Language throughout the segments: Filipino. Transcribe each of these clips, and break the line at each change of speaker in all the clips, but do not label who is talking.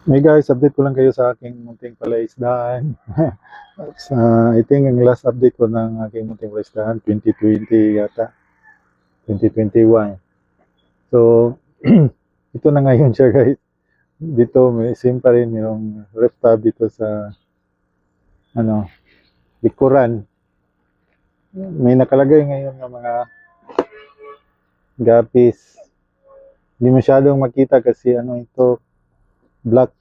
Hey guys, update ko lang kayo sa aking munting palaisdaan. sa, I think ang last update ko ng aking munting palaisdaan, 2020 yata. 2021. So, ito na ngayon siya guys. Dito, may sim pa rin, mayroong ref dito sa ano, likuran. May nakalagay ngayon ng mga gapis. Hindi masyadong makita kasi ano ito, black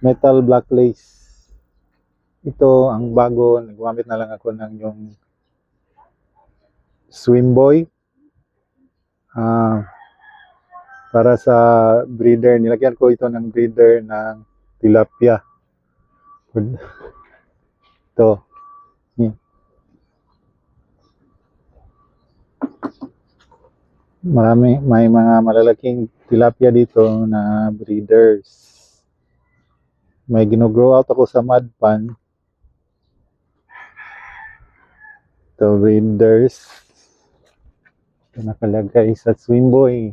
metal black lace. Ito ang bago, naggamit na lang ako ng yung swim boy. Ah, para sa breeder, nilagyan ko ito ng breeder ng tilapia. Ito. Yan. Marami, may mga malalaking tilapia dito na breeders. May gino-grow out ako sa mud pan. Ito, breeders. Ito nakalagay sa swim boy.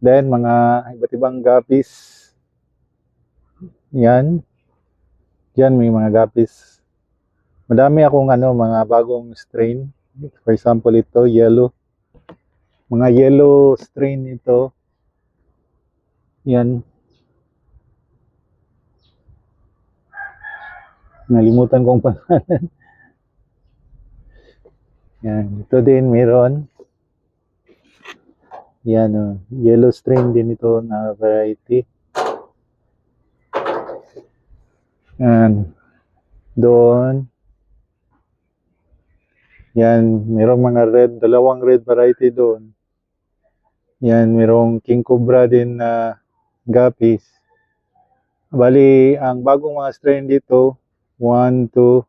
Then, mga iba't ibang guppies. Yan. Yan, may mga guppies. Madami akong ano, mga bagong strain. For example, ito, yellow. Mga yellow strain ito. Yan. Nalimutan kong pangalan. Yan. Ito din meron. Yan o. Yellow strain din ito na variety. Yan. Doon. Yan. Merong mga red. Dalawang red variety doon. Yan. Merong king cobra din na guppies. Bali, ang bagong mga strain dito, 1, 2,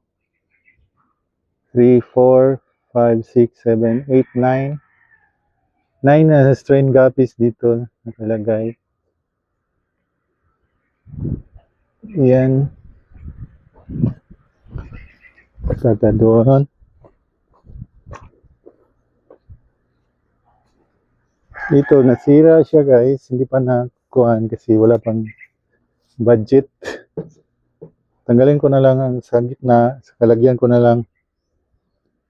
3, 4, 5, 6, 7, 8, 9. 9 na strain guppies dito nakalagay. Yan. Saka doon. Dito, nasira siya guys. Hindi pa nakuhaan kasi wala pang budget. Tanggalin ko na lang ang sa gitna. Kalagyan ko na lang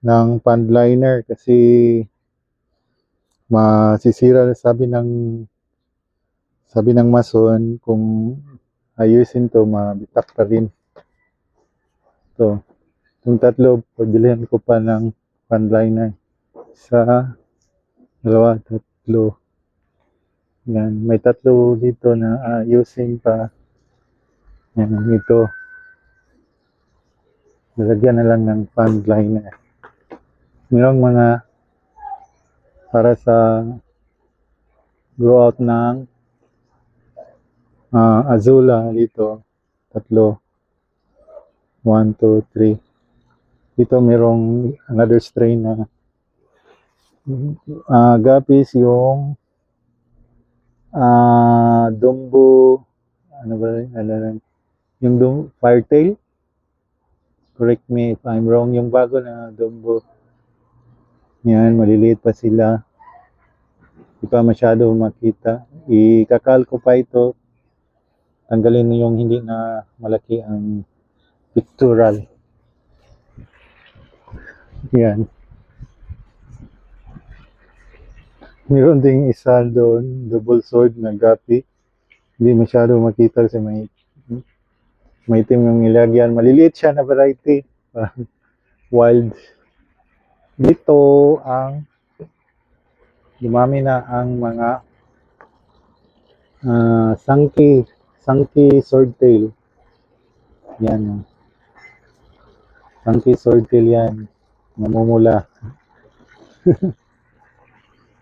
ng pond liner kasi masisira sabi ng sabi ng mason kung ayusin to mabitak pa rin to yung tatlo pagbilihan ko pa ng pond liner sa dalawa tatlo. Yan may tatlo dito na ayusin pa. Yan ito. Lalagyan na lang ng pond liner. Mayroong mga para sa grow out ng ah, azula dito. Tatlo. 1, 2, 3 dito merong another strain na ah guppies yung ah dumbo ano ba yun? ano lang yung dum firetail correct me if I'm wrong yung bago na dumbo yan, maliliit pa sila. Hindi pa masyado makita. Ikakal ko pa ito. Tanggalin yung hindi na malaki ang pictorial. Yan. Meron ding isa doon, double sword na gapi. Hindi masyado makita kasi may may itim yung nilagyan. Maliliit siya na variety. Wild dito ang dumami na ang mga uh, sangki sangki swordtail yan sangki swordtail yan namumula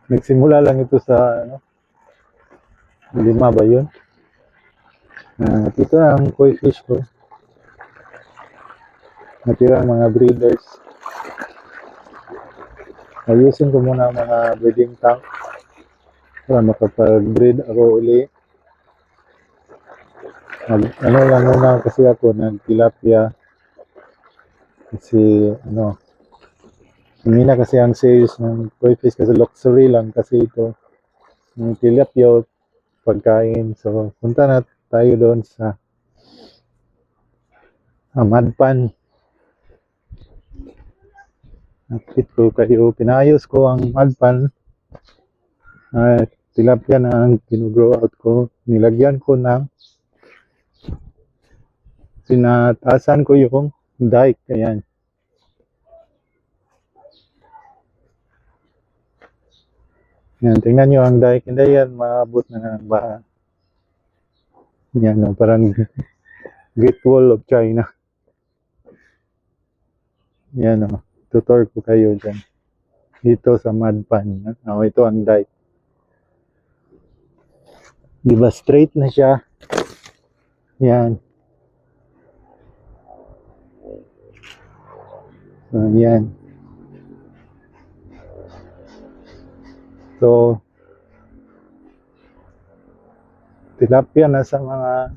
nagsimula lang ito sa ano lima ba yun? Uh, ito ang koi fish ko. Natira ang mga breeders. Ayusin ko muna ang mga breeding tank para makapag-breed ako uli. Nag, ano lang muna kasi ako ng tilapia kasi ano humina kasi ang sales ng koi fish kasi luxury lang kasi ito yung tilapia pagkain so punta na tayo doon sa uh, Madpan. Nakit ko kayo, pinayos ko ang Madpan. At tilapia na ang ginugrow out ko. Nilagyan ko ng pinatasan ko yung dike. Ayan. Yan, tingnan nyo ang dike. Hindi yan maabot na ng baha. Yan, no, parang Great Wall of China. Yan, no. Tutor ko kayo dyan. Dito sa Madpan. Oh, ito ang dike. Di ba straight na siya? Yan. So, yan. So, tilapia na sa mga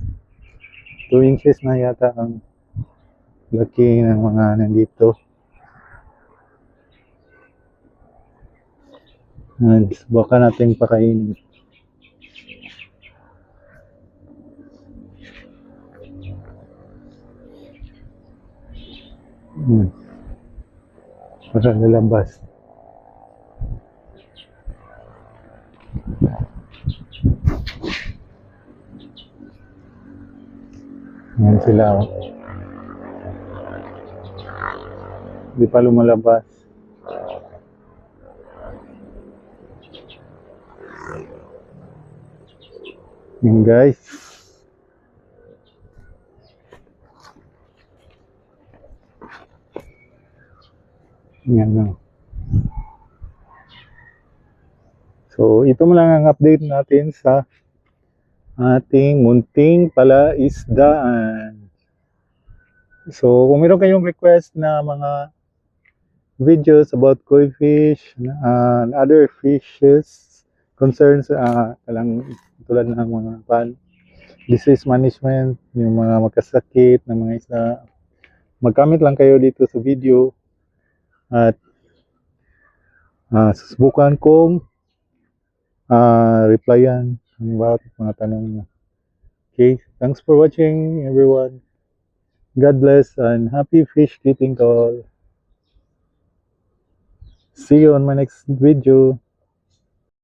2 inches na yata ang laki ng mga nandito. And subukan natin pakainin. Hmm. Para lalabas. Yan sila. Oh. Di pa lumalabas. Yan guys. Yan oh. So, ito mo lang ang update natin sa ating munting palaisdaan. So, kung meron kayong request na mga videos about koi fish and other fishes concerns uh, lang tulad ng mga pan disease management, yung mga magkasakit ng mga isda, mag-comment lang kayo dito sa video at uh, susubukan kong uh, replyan ang bawat mga tanong niyo. Okay, thanks for watching everyone. God bless and happy fish keeping to all. See you on my next video.